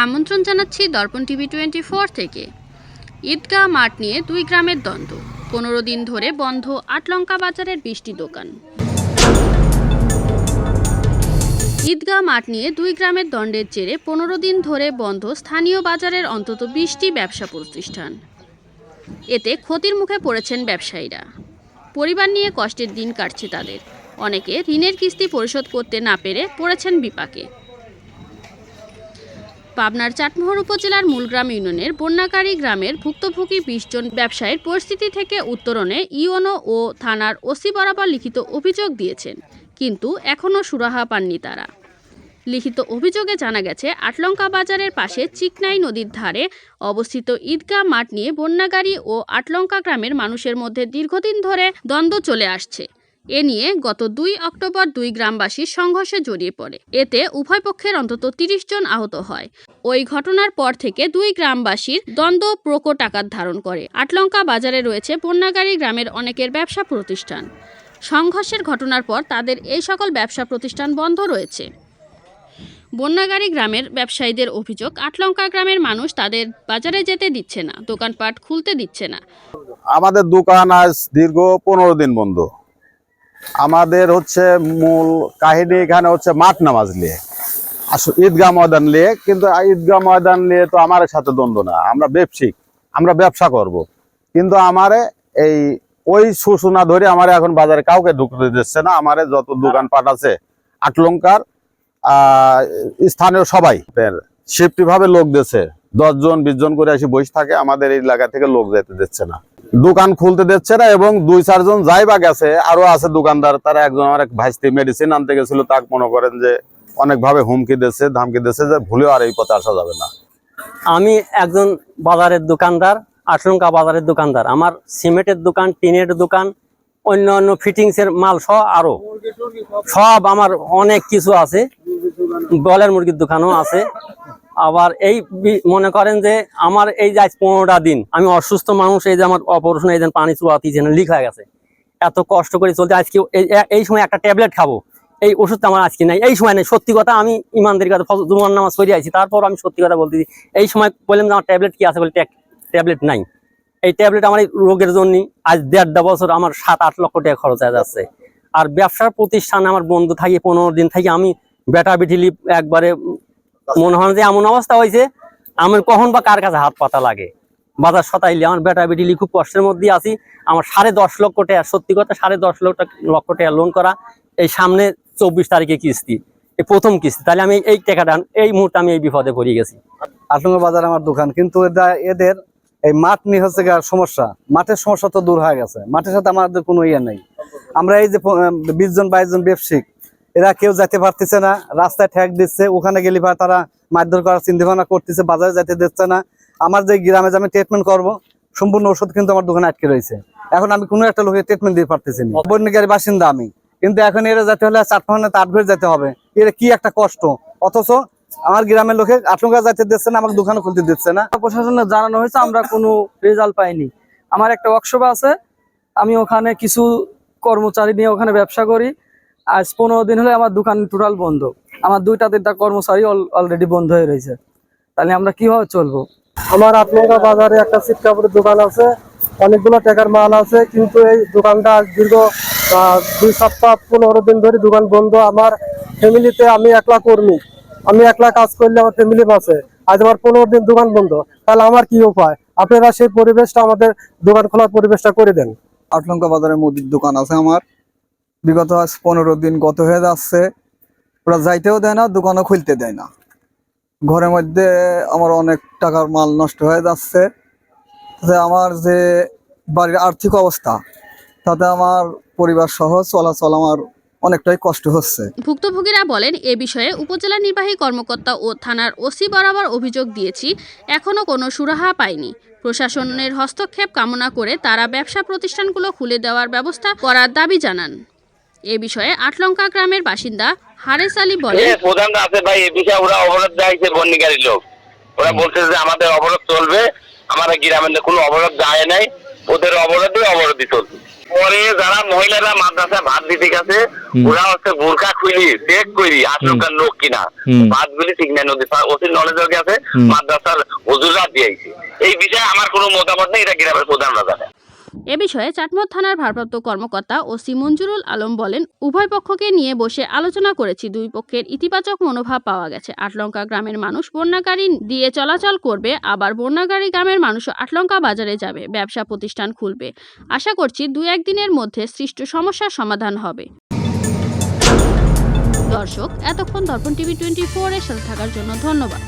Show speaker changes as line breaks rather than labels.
আমন্ত্রণ জানাচ্ছি দর্পণ TV twenty four থেকে। ঈদগাহ মাঠ নিয়ে দুই গ্রামের দ্বন্দ্ব। পনেরো দিন ধরে বন্ধ আটলঙ্কা বাজারের বৃষ্টি দোকান। ঈদগাহ মাঠ নিয়ে দুই গ্রামের দণ্ডের জেরে পনেরো দিন ধরে বন্ধ স্থানীয় বাজারের অন্তত বিশটি ব্যবসা প্রতিষ্ঠান। এতে ক্ষতির মুখে পড়েছেন ব্যবসায়ীরা। পরিবার নিয়ে কষ্টের দিন কাটছে তাদের। অনেকে ঋণের কিস্তি পরিশোধ করতে না পেরে পড়েছেন বিপাকে। পাবনার চাটমোহর উপজেলার মূলগ্রাম ইউনিয়নের বন্যাকারী গ্রামের ভুক্তভোগী বিশ জন ব্যবসায়ীর পরিস্থিতি থেকে উত্তরণে ইওনো ও থানার ওসি বরাবর লিখিত অভিযোগ দিয়েছেন, কিন্তু এখনও সুরাহা পাননি তারা। লিখিত অভিযোগে জানা গেছে, আটলঙ্কা বাজারের পাশে চিকনাই নদীর ধারে অবস্থিত ঈদগাহ মাঠ নিয়ে বন্যাগাড়ি ও আটলঙ্কা গ্রামের মানুষের মধ্যে দীর্ঘদিন ধরে দ্বন্দ্ব চলে আসছে। এ নিয়ে গত দুই অক্টোবর দুই গ্রামবাসী সংঘর্ষে জড়িয়ে পড়ে। এতে উভয় পক্ষের অন্তত তিরিশ জন আহত হয়। ওই ঘটনার পর থেকে দুই গ্রামবাসীর দ্বন্দ্ব প্রকট আকার ধারণ করে। আটলঙ্কা বাজারে রয়েছে বন্যাগাড়ি গ্রামের অনেকের ব্যবসা প্রতিষ্ঠান। সংঘর্ষের ঘটনার পর তাদের এই সকল ব্যবসা প্রতিষ্ঠান বন্ধ রয়েছে। বন্যাগাড়ি গ্রামের ব্যবসায়ীদের অভিযোগ, আটলঙ্কা গ্রামের মানুষ তাদের বাজারে যেতে দিচ্ছে না, দোকানপাট খুলতে দিচ্ছে না।
আমাদের দোকান আজ দীর্ঘ পনেরো দিন বন্ধ। আমাদের হচ্ছে মূল কাহিনী এখানে হচ্ছে মাঠ নামাজ নিয়ে। আসলে ঈদগাহ ময়দান নিয়ে, কিন্তু ঈদগাহ ময়দান নিয়ে তো আমার সাথে দ্বন্দ্ব না। আমরা ব্যবসায়িক, আমরা ব্যবসা করব। কিন্তু আমারে এই, ওই সূচনা ধরে আমার এখন বাজারে কাউকে ঢুকতে দিচ্ছে না। আমারে যত দোকানপাট আছে আটলঙ্কার স্থানীয় সবাই সেফটি ভাবে লোক দিচ্ছে। দশ জন বিশ জন করে এসে বসে থাকে, আমাদের এই এলাকা থেকে লোক যেতে দিচ্ছে না। দোকান খুলতে দিচ্ছে না এবং দুই চারজন যাই বা গেছে, আরও আছে দোকানদার, তারা একজন আমার এক ভাইস্তি মেডিসিন আনতে গেছিল, তাকে মনে করেন যে অনেকভাবে হুমকি দিচ্ছে, ধামকি দিচ্ছে যে ভুলেও আর এই পথে আসা যাবে না।
আমি একজন বাজারের দোকানদার, আশঙ্কা বাজারের দোকানদার। আমার সিমেন্টের দোকান, টিনের দোকান, অন্য অন্য ফিটিংস এর মাল সহ আরও। সব আমার অনেক কিছু আছে। বলের মুরগির দোকানও আছে। আবার এই মনে করেন যে আমার এই যে আজ পনেরোটা দিন, আমি অসুস্থ মানুষ, এই যে আমার অপারেশন, এই যে পানি চুয়াতি যেন লিক হয়ে গেছে। এত কষ্ট করে চলতে, আজকে এই- সময় একটা ট্যাবলেট খাব। এই ওষুধটা আমার আজকে নাই, এই সময় নেই। সত্যি কথা, আমি ইমানদের কাছে জুমার নামাজ সরিয়ে আছি তারপর আমি সত্যি কথা বলতেছি এই সময় বললাম যে আমার ট্যাবলেট কি আছে বলে ট্যাবলেট নাই। এই ট্যাবলেট আমার এই রোগের জন্য আজ দেড়টা বছর আমার সাত, আট লক্ষ টাকা খরচ হয়ে যাচ্ছে। আর ব্যবসার প্রতিষ্ঠানে আমার বন্ধু থাকি, পনেরো দিন থাকি, আমি বেটা বিঠিলি একবারে মনে হয় যে এমন অবস্থা হয়েছে, আমার কখন বা কার কাছে হাত পাতা লাগে? বাজার সতাইলে আমার বেটা বিঠিলি খুব কষ্টের মধ্যে আছি। আমার সাড়ে দশ লক্ষ টাকা, সত্যি কথা সাড়ে দশ লক্ষ লক্ষ টাকা লোন করা এই সামনে চব্বিশ তারিখে কিস্তি, এই প্রথম কিস্তি। তাহলে আমি এই টাকাটা, এই মুহূর্তে আমি এই বিপদে পড়ে গেছি।
আটলঙ্গা বাজার আমার দোকান, কিন্তু এদের এই মাঠ নিয়ে হচ্ছে সমস্যা। মাঠের সমস্যা তো দূর হয়ে গেছে। মাঠের সাথে আমাদের কোনো ইয়ে নেই। আমরা এই যে বিশ জন, বাইশ জন ব্যবসায়িক এরা কেউ যেতে পারতেছে না, রাস্তায় ঠেক দিচ্ছে, ওখানে গেলে তারা মারধর করার চিন্তা ভাবনা করতেছে, বাজারে যেতে দিচ্ছে না। আমার যে গ্রামে যে আমি ট্রিটমেন্ট করব, সম্পূর্ণ ওষুধ কিন্তু আমার দোকানে আটকে রয়েছে। এখন আমি কোনো একটা লোকের ট্রিটমেন্ট দিতে পারতেছি না। বন্যগাড়ি বাসিন্দা আমি। কিন্তু এখন এরা যেতে হলে চার পাহাড়ে তার ঘরে যেতে হবে। এরা কি একটা কষ্ট? অথচ আমার গ্রামের লোকে আটলঙ্গা যাইতে দিচ্ছে না, আমাকে দোকানে খুলতে দিচ্ছে না।
প্রশাসনে জানানো হয়েছে, আমরা কোনো রেজাল্ট পাইনি। আমার একটা ওয়ার্কশপ আছে, আমি ওখানে কিছু কর্মচারী নিয়ে ওখানে ব্যবসা করি। আজ পনেরো দিন হলে আমার দোকান টোটাল বন্ধ। আমার দুইটা তিনটা কর্মচারী অলরেডি বন্ধ হয়ে রয়েছে। তাহলে আমরা কীভাবে চলবো?
আমার আটলঙ্কা বাজারে একটা সিট কাপড়ের দোকান আছে অনেকগুলো টাকার মাল আছে কিন্তু এই দোকানটা দীর্ঘ দুই সপ্তাহ পনেরো দিন ধরে দোকান বন্ধ। আমার ফ্যামিলিতে আমি একলা কর্মী। আমি একলা কাজ করলে আমার ফ্যামিলি বাঁচে। আজ আমার পনেরো দিন দোকান বন্ধ। তাহলে আমার কি উপায়? আপনারা সেই পরিবেশটা আমাদের দোকান খোলার পরিবেশটা করে দেন।
আটলঙ্কা বাজারের মুদির দোকান আছে আমার। বিগত আজ পনেরো দিন গত হয়ে যাচ্ছে। ওরা যাইতেও দেয় না, দোকানও খুলতে দেয় না। ঘরের মধ্যে আমার অনেক টাকার মাল নষ্ট হয়ে যাচ্ছে। তাতে আমার যে বাড়ির আর্থিক অবস্থা, তাতে আমার পরিবার সহ চলাচল আমার অনেকটাই কষ্ট হচ্ছে।
ভুক্তভোগীরা বলেন, এ বিষয়ে উপজেলা নির্বাহী কর্মকর্তা ও থানার ওসি বরাবর অভিযোগ দিয়েছি এখনও কোনো সুরাহা পায়নি প্রশাসনের হস্তক্ষেপ কামনা করে তারা ব্যবসা প্রতিষ্ঠানগুলো খুলে দেওয়ার ব্যবস্থা করার দাবি জানান। এ বিষয়ে আটলঙ্কা গ্রামের বাসিন্দা হারেস আলী বলেন
প্রধান আছে ভাই এ বিষয়ে ওরা অবরোধ বন্যিকারী লোক। ওরা বলছে যে আমাদের অবরোধ চলবে আমাদের গ্রামের কোনো অবরোধ যায় নাই ওদের অবরোধে অবরোধই চলবে পরে যারা মহিলারা মাদ্রাসা ভাত দিতে গেছে ওরা হচ্ছে বোরকা খুলি চেক করি আশঙ্কার লোক কিনা।
হুম।
ভাতগুলি ঠিক নাই নদী অতির নলেজ হয়ে গেছে মাদ্রাসার হুজুরা দিয়েছে এই বিষয়ে আমার কোনো মতামত নেই এটা গ্রামের প্রধানরা জানে।
এ বিষয়ে চাটমোহর থানার ভারপ্রাপ্ত কর্মকর্তা ওসি মঞ্জুরুল আলম বলেন, উভয় পক্ষকে নিয়ে বসে আলোচনা করেছি। দুই পক্ষের ইতিবাচক মনোভাব পাওয়া গেছে। আটলঙ্কা গ্রামের মানুষ বন্যাগাড়ি দিয়ে চলাচল করবে, আবার বন্যাগাড়ি গ্রামের মানুষও আটলঙ্কা বাজারে যাবে, ব্যবসা প্রতিষ্ঠান খুলবে। আশা করছি দু একদিনের মধ্যে সৃষ্ট সমস্যার সমাধান হবে। দর্শক, এতক্ষণ দর্পণ টিভি টোয়েন্টি ফোর এর সাথে থাকার জন্য ধন্যবাদ।